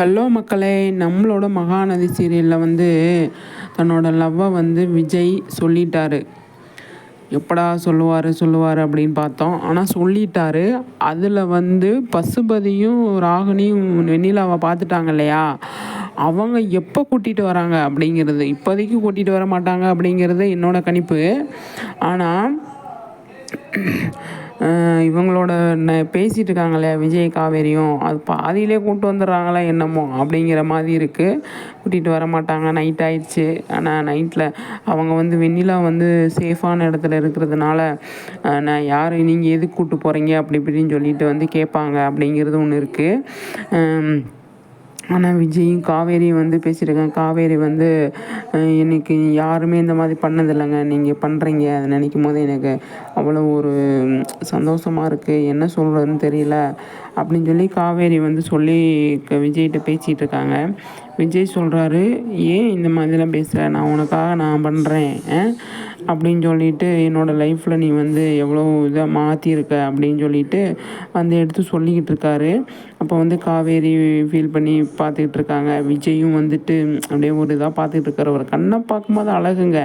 Hello மக்களே நம்மளோட மகாநதி சீரியலில் வந்து தன்னோட லவ்வை வந்து விஜய் சொல்லிட்டாரு. எப்படா சொல்லுவார் சொல்லுவார் அப்படின்னு பார்த்தோம். ஆனால் சொல்லிட்டாரு. அதில் வந்து பசுபதியும் ராகினியும் வெண்ணிலாவை பார்த்துட்டாங்க இல்லையா? அவங்க எப்போ கூட்டிகிட்டு வராங்க அப்படிங்கிறது இப்போதைக்கு கூட்டிகிட்டு வர மாட்டாங்க அப்படிங்கிறது என்னோடய கணிப்பு. ஆனால் இவங்களோட ந பேசிகிட்டு இருக்காங்களே விஜய் காவேரியும் அது பாதியிலே கூப்பிட்டு வந்துடுறாங்களா என்னமோ அப்படிங்கிற மாதிரி இருக்குது கூட்டிகிட்டு வர மாட்டாங்க. நைட் ஆயிடுச்சு. ஆனால் நைட்டில் அவங்க வந்து வெண்ணிலா வந்து சேஃபான இடத்துல இருக்கிறதுனால நான் யார் நீங்கள் எதுக்கு கூப்பிட்டு போகிறீங்க அப்படி இப்படின்னு சொல்லிட்டு வந்து கேட்பாங்க அப்படிங்கிறது ஒன்று இருக்குது ஆனால் விஜயும் காவேரியும் வந்து பேசியிருக்காங்க. காவேரி வந்து எனக்கு யாருமே இந்த மாதிரி பண்ணதில்லைங்க. நீங்கள் பண்ணுறீங்க அதை நினைக்கும் போது எனக்கு அவ்வளோ ஒரு சந்தோஷமாக இருக்குது என்ன சொல்கிறதுன்னு தெரியல. அப்படின்னு சொல்லி காவேரி வந்து சொல்லி க- விஜய்கிட்ட பேசிகிட்டு இருக்காங்க. விஜய் சொல்கிறாரு ஏன் இந்த மாதிரிலாம் பேசுகிற நான் உனக்காக நான் பண்ணுறேன் அப்படின்னு சொல்லிட்டு என்னோடய லைஃப்பில் நீ வந்து எவ்வளோ இதை மாற்றிருக்க அப்படின்னு சொல்லிட்டு வந்து எடுத்து சொல்லிக்கிட்டு இருக்காரு. அப்போ வந்து காவேரி ஃபீல் பண்ணி பார்த்துக்கிட்டு இருக்காங்க. விஜயும் வந்துட்டு அப்படியே ஒரு இதாக பார்த்துக்கிட்டு இருக்காரு. ஒரு கண்ணை பார்க்கும்போது அழகுங்க.